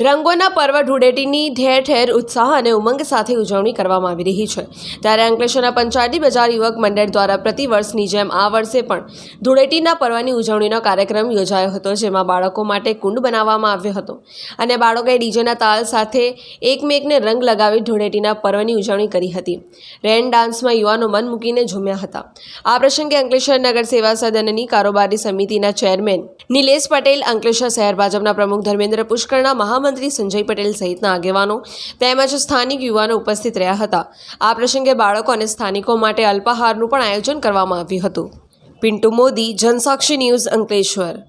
રંગોના પર્વ ધૂળેટીની ઠેર ઠેર ઉત્સાહ અને ઉમંગ સાથે ઉજવણી કરવામાં આવી રહી છે. ત્યારે અંકલેશ્વરના પંચાયતી બજાર યુવક મંડળ દ્વારા પ્રતિવર્ષની જેમ આ વર્ષે પણ ધૂળેટીના પર્વની ઉજવણીનો કાર્યક્રમ યોજાયો હતો, જેમાં બાળકો માટે કુંડ બનાવવામાં આવ્યો હતો. અને બાળકોએ ડીજેના તાલ સાથે એકમેકને રંગ લગાવી ધૂળેટીના પર્વની ઉજવણી કરી હતી. રેન ડાન્સમાં યુવાનો મન મૂકીને ઝૂમ્યા હતા. આ પ્રસંગે અંકલેશ્વર નગર સેવા સદનની કારોબારી સમિતિના ચેરમેન નિલેશ પટેલ, અંકલેશ્વર શહેર ભાજપના પ્રમુખ ધર્મેન્દ્ર પુષ્કરના મહામંત્રી સંજય પટેલ સહિતના આગેવાનો તેમજ સ્થાનિક યુવાનો ઉપસ્થિત રહ્યા હતા. આ પ્રસંગે બાળકો અને સ્થાનિકો માટે અલ્પાહારનું પણ આયોજન કરવામાં આવ્યું હતું. પિન્ટુ મોદી, જનસાક્ષી ન્યૂઝ અંકલેશ્વર.